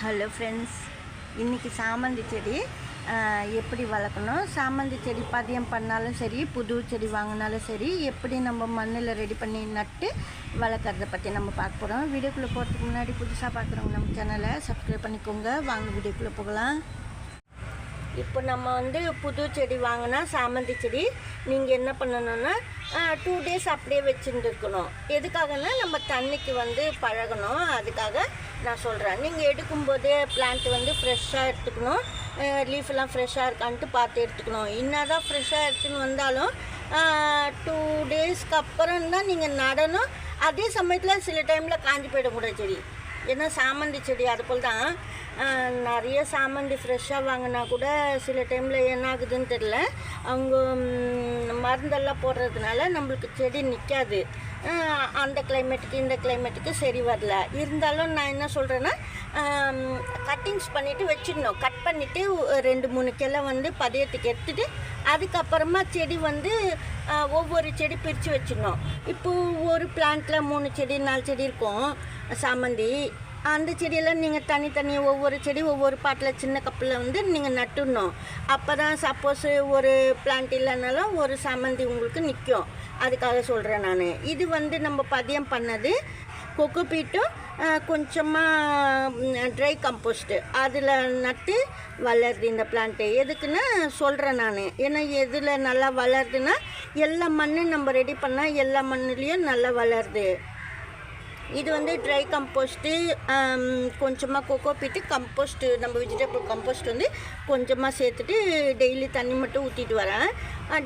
Hello friends இன்றைக்கி சாமந்தி செடி எப்படி வளர்க்கணும்? சாமந்தி செடி பதியம் பண்ணாலும் சரி புது செடி வாங்கினாலும் சரி எப்படி நம்ம மண்ணில் ரெடி பண்ணி நட்டு வளர்க்குறத பற்றி நம்ம பார்க்க போகிறோம் வீடியோக்குள்ளே போகிறதுக்கு முன்னாடி புதுசாக பார்க்குறவங்க நம்ம சேனலை சப்ஸ்கிரைப் பண்ணிக்கோங்க. வாங்க வீடியோக்குள்ளே போகலாம். இப்போ நம்ம வந்து புது செடி வாங்கினா சாமந்தி செடி நீங்கள் என்ன பண்ணணும்னா டூ டேஸ் அப்படியே வச்சுருந்துருக்கணும். எதுக்காகனா நம்ம தண்ணிக்கு வந்து பழகணும். அதுக்காக நான் சொல்கிறேன் நீங்கள் எடுக்கும்போதே பிளான்ட் வந்து ஃப்ரெஷ்ஷாக எடுத்துக்கணும். லீஃபெல்லாம் ஃப்ரெஷ்ஷாக இருக்கான்ட்டு பார்த்து எடுத்துக்கணும். என்னதான் ஃப்ரெஷ்ஷாக எடுத்துன்னு வந்தாலும் டூ டேஸ்க்கு அப்புறம் தான் நீங்கள் நடணும். அதே சமயத்தில் சில டைமில் காஞ்சி போயிடக்கூடாது செடி. ஏன்னா சாமந்தி செடி அது போல் தான். நிறைய சாமந்தி ஃப்ரெஷ்ஷாக வாங்கினா கூட சில டைமில் என்ன ஆகுதுன்னு தெரில அவங்க மருந்தெல்லாம் போடுறதுனால நம்மளுக்கு செடி நிற்காது அந்த கிளைமேட்டுக்கு இந்த கிளைமேட்டுக்கு சரி வரல. இருந்தாலும் நான் என்ன சொல்கிறேன்னா கட்டிங்ஸ் பண்ணிவிட்டு வச்சிடணும். கட் பண்ணிவிட்டு ரெண்டு மூணு கிளை வந்து பதியத்துக்கு எடுத்துட்டு அதுக்கப்புறமா செடி வந்து ஒவ்வொரு செடி பிரித்து வச்சிடணும். இப்போ ஒரு பிளான்ட்டில் மூணு செடி நாலு செடி இருக்கும் சாமந்தி. அந்த செடியெல்லாம் நீங்கள் தனித்தனி ஒவ்வொரு செடி ஒவ்வொரு பாட்டில் சின்ன கப்பில் வந்து நீங்கள் நட்டுடணும். அப்போ தான் சப்போஸ் ஒரு பிளான்ட் இல்லைனாலும் ஒரு சமந்தி உங்களுக்கு நிற்கும் அதுக்காக சொல்கிறேன் நான். இது வந்து நம்ம பதியம் பண்ணது கொக்கு பீட்டும் கொஞ்சமாக ட்ரை கம்போஸ்ட்டு அதில் நட்டு வளருது இந்த பிளான்ட்டு எதுக்குன்னா சொல்கிறேன் நான். ஏன்னா எதில் நல்லா வளருதுன்னா எல்லா மண்ணும் நம்ம ரெடி பண்ணால் எல்லா மண்ணுலேயும் நல்லா வளருது. இது வந்து ட்ரை கம்போஸ்ட்டு கொஞ்சமாக கொக்கோ பீட்டு கம்போஸ்ட்டு நம்ம வெஜிடபிள் கம்போஸ்ட் வந்து கொஞ்சமாக சேர்த்துட்டு டெய்லி தண்ணி மட்டும் ஊற்றிட்டு வரேன்.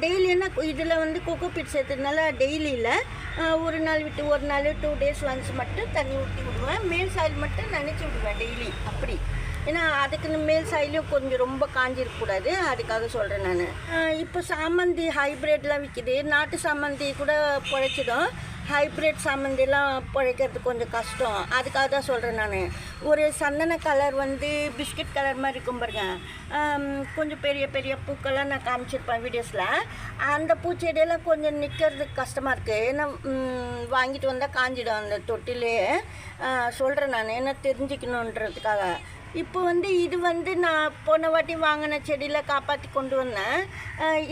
டெய்லி என்ன இதில் வந்து கொக்கோ பீட் சேர்த்ததுனால டெய்லி இல்லை. ஒரு நாள் விட்டு ஒரு நாள் டூ டேஸ் ஒன்ஸ் மட்டும் தண்ணி ஊற்றி விடுவேன். மேல் சாயில் மட்டும் நினச்சி விடுவேன் டெய்லி அப்படி. ஏன்னா அதுக்குன்னு மேல் சாயிலும் கொஞ்சம் ரொம்ப காஞ்சிருக்கக்கூடாது அதுக்காக சொல்கிறேன் நான். இப்போ சாமந்தி ஹைப்ரிட்லாம் விற்கிது நாட்டு சாமந்தி கூட பிழைச்சிடும். ஹைப்ரிட் சாமந்திலாம் பிழைக்கிறது கொஞ்சம் கஷ்டம். அதுக்காக தான் சொல்கிறேன் நான். ஒரு சந்தன கலர் வந்து பிஸ்கட் கலர் மாதிரி இருக்கும் பாருங்க. கொஞ்சம் பெரிய பெரிய பூக்கெல்லாம் நான் காமிச்சிருப்பேன் வீடியோஸில் அந்த பூச்செடியெல்லாம் கொஞ்சம் நிற்கிறதுக்கு கஷ்டமாக இருக்குது ஏன்னா வாங்கிட்டு வந்தால் காஞ்சிடும் அந்த தொட்டிலே. சொல்கிறேன் நான். ஏன்னா தெரிஞ்சுக்கணுன்றதுக்காக. இப்போ வந்து இது வந்து நான் போன வாட்டி வாங்கின செடியில் காப்பாற்றி கொண்டு வந்தேன்.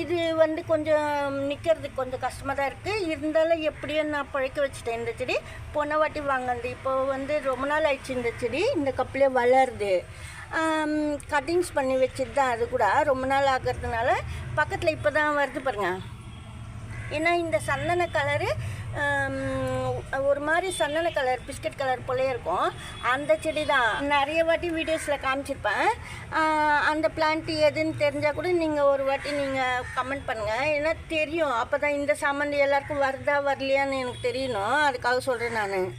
இது வந்து கொஞ்சம் நிற்கிறதுக்கு கொஞ்சம் கஷ்டமாக தான் இருக்குது இருந்தாலும் எப்படியோ நான் பழைக்க வச்சுட்டேன் இந்த செடி. போன வாட்டி வாங்கினது. இப்போ வந்து ரொம்ப நாள் ஆயிடுச்சு இந்த செடி. இந்த கப்பிலே வளருது. கட்டிங்ஸ் பண்ணி வச்சுட்டு தான் அது கூட. ரொம்ப நாள் ஆகிறதுனால பக்கத்தில் இப்போ தான் வருது பாருங்கள் ஏன்னா இந்த சந்தன கலரு ஒரு மாதிரி சந்தன கலர் பிஸ்கட் கலர் போலே இருக்கும். அந்த செடி தான் நிறைய வாட்டி வீடியோஸில் காமிச்சிருப்பேன். அந்த பிளான்ட் எதுன்னு தெரிஞ்சால் கூட நீங்கள் ஒரு வாட்டி நீங்கள் கமெண்ட் பண்ணுங்கள் ஏன்னா தெரியும். அப்போ தான் இந்த சாமந்தி எல்லாருக்கும் வருதா வரலையான்னு எனக்கு தெரியணும். அதுக்காக சொல்கிறேன் நான்.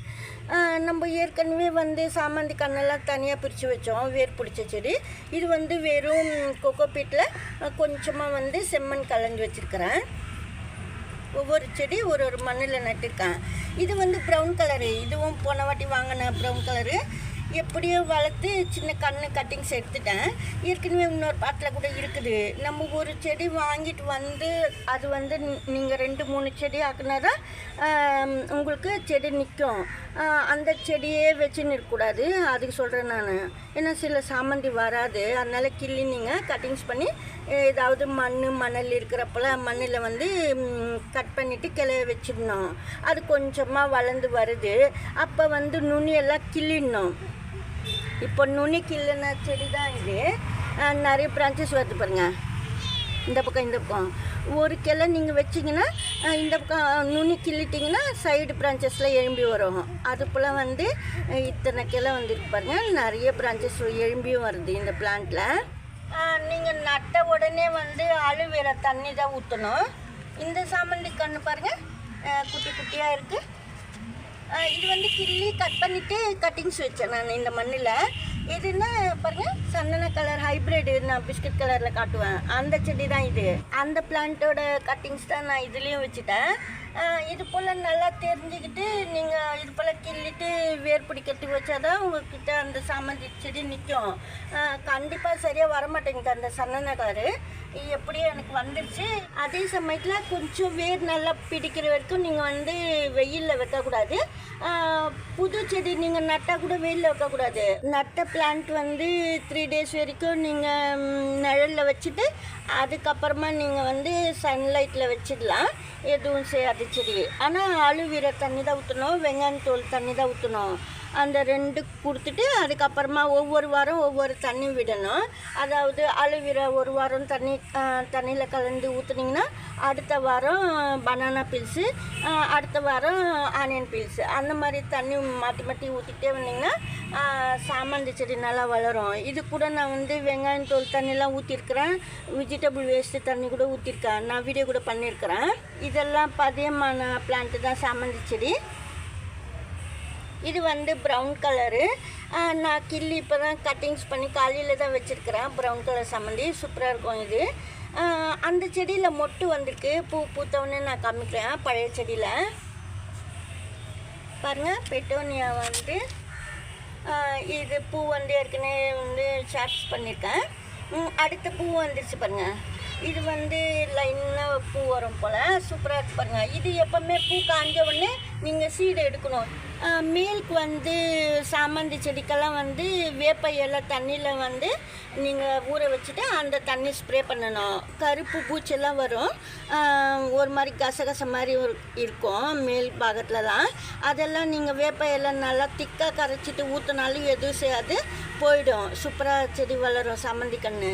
நம்ம ஏற்கனவே வந்து சாமந்தி கண்ணெல்லாம் தனியாக பிரித்து வச்சோம். வேர் பிடிச்ச செடி. இது வந்து வெறும் கொக்கோ பீட்டில் கொஞ்சமாக வந்து செம்மண் கலந்து வச்சுருக்கிறேன். ஒவ்வொரு செடி ஒரு ஒரு மண்ணில் நட்டிருக்கேன். இது வந்து ப்ரௌன் கலரு இதுவும் போன வாட்டி வாங்கின ப்ரௌன் கலரு எப்படியோ வளர்த்து சின்ன கண்ணு கட்டிங்ஸ் எடுத்துட்டேன். ஏற்கனவே இன்னொரு பாட்டில் கூட இருக்குது. நம்ம ஒரு செடி வாங்கிட்டு வந்து அது வந்து நீங்கள் ரெண்டு மூணு செடி ஆக்குனா தான் உங்களுக்கு செடி நிற்கும். அந்த செடியே வச்சுன்னு இருக்கக்கூடாது. அதுக்கு சொல்கிறேன் நான். ஏன்னா சில சாமந்தி வராது. அதனால் கிள்ளி நீங்கள் கட்டிங்ஸ் பண்ணி ஏதாவது மண் மணல் இருக்கிறப்பெல்லாம் மண்ணில் வந்து கட் பண்ணிவிட்டு கிளைய வச்சிடணும். அது கொஞ்சமாக வளர்ந்து வருது. அப்போ வந்து நுனியெல்லாம் கிள்ளிடணும். இப்போ நுனி கிள்ளின செடி தான் இது நிறைய பிரான்ச்சஸ் வருது பாருங்க. இந்த பக்கம் இந்த பக்கம். ஒரு கிளை நீங்கள் வச்சிங்கன்னா இந்த பக்கம் நுனி கிள்ளிட்டிங்கன்னா சைடு பிரான்ச்சஸில் எழும்பி வரும். அது போல் வந்து இத்தனை கிளை வந்துருக்கு பாருங்கள் நிறைய பிரான்ச்சஸ் எழும்பியும் வருது இந்த பிளான்ட்டில் நீங்கள் நட்ட உடனே வந்து அழுவேற தண்ணி தான் ஊற்றணும் இந்த சாமந்தி கன்று பாருங்கள் குட்டி குட்டியாக இருக்குது இது வந்து கிள்ளி கட் பண்ணிட்டு கட்டிங்ஸ் வச்சேன் நான் இந்த மண்ணில். இதுன்னா பாருங்கள் சந்தன கலர் ஹைப்ரிட் நான் பிஸ்கட் கலரில் காட்டுவேன். அந்த செடி தான் இது. அந்த பிளான்ட்டோட கட்டிங்ஸ் தான் நான் இதுலேயும் வச்சுட்டேன். இது போல் நல்லா தெரிஞ்சுக்கிட்டு நீங்கள் இது போல் கிள்ளிட்டு வேர் பிடிக்கிறதுக்கு வச்சாதான் உங்ககிட்ட அந்த சாமந்தி செடி நிற்கும் கண்டிப்பாக சரியாக வரமாட்டேங்குது அந்த சந்தன கலரு எப்படியோ எனக்கு வந்துருச்சு. அதே சமயத்தில் கொஞ்சம் வேர் நல்லா பிடிக்கிற வரைக்கும் நீங்கள் வந்து வெயிலில் வைக்கக்கூடாது. புது செடி நீங்கள் நட்டால் கூட வெயிலில் வைக்கக்கூடாது. நட்ட பிளான்ட் வந்து த்ரீ டேஸ் வரைக்கும் நீங்கள் நிழலில் வச்சுட்டு அதுக்கப்புறமா நீங்கள் வந்து சன்லைட்டில் வச்சிடலாம். எதுவும் செய்யாது செடி. ஆனால் அழுவீரை தண்ணி தான் ஊற்றணும் வெங்காயம் தோல் தண்ணி தான் ஊற்றணும் அந்த ரெண்டு கொடுத்துட்டு அதுக்கப்புறமா ஒவ்வொரு வாரம் ஒவ்வொரு தண்ணி விடணும். அதாவது அழுவீரை ஒரு வாரம் தண்ணி தண்ணியில் கலந்து ஊற்றுனீங்கன்னா அடுத்த வாரம் பனானா பீல்ஸு அடுத்த வாரம் ஆனியன் பீல்ஸு அந்த மாதிரி தண்ணி மாற்றி மாற்றி ஊற்றிட்டே வந்தீங்கன்னா சாமந்தி செடி நல்லா வளரும். இது கூட நான் வந்து வெங்காயம் தோல் தண்ணிலாம் ஊற்றிருக்கிறேன் வெஜிடபிள் வேஸ்ட்டு தண்ணி கூட ஊற்றிருக்கேன் நான் வீடியோ கூட பண்ணியிருக்கிறேன். இதெல்லாம் பதியமான பிளான்ட்டு தான் சாமந்தி செடி. இது வந்து ப்ரௌன் கலரு நான் கிள்ளி இப்போ தான் கட்டிங்ஸ் பண்ணி காலையில் தான் வச்சுருக்கிறேன். ப்ரௌன் கலர் சம்மந்தி சூப்பராக இருக்கும் இது. அந்த செடியில் மொட்டு வந்திருக்கு. பூ பூத்தவொடனே நான் காமிக்கிறேன் பழைய செடியில். பாருங்கள் பெட்டோனியா வந்து இது பூ வந்து ஏற்கனவே வந்து ஷார்ட்ஸ் பண்ணியிருக்கேன் அடுத்த பூ வந்துருச்சு பாருங்கள் இது வந்து லைனாக பூ வரும் போல். சூப்பராக இருக்கு பாருங்கள் இது எப்போவுமே பூ காஞ்ச உடனே நீங்கள் சீடு எடுக்கணும். மேலுக்கு வந்து சாமந்தி செடிக்கெல்லாம் வந்து வேப்ப இலை தண்ணியில் வந்து நீங்கள் ஊற வச்சுட்டு அந்த தண்ணி ஸ்ப்ரே பண்ணணும். கருப்பு பூச்செல்லாம் வரும். ஒரு மாதிரி கசகச மாதிரி இருக்கும் மேல் பாகத்துலலாம் அதெல்லாம் நீங்கள் வேப்ப இலை நல்லா திக்காக கரைச்சிட்டு ஊற்றினாலும் எதுவும் செய்யாது. போயிடும். சூப்பராக செடி வளரும் சாமந்தி கன்று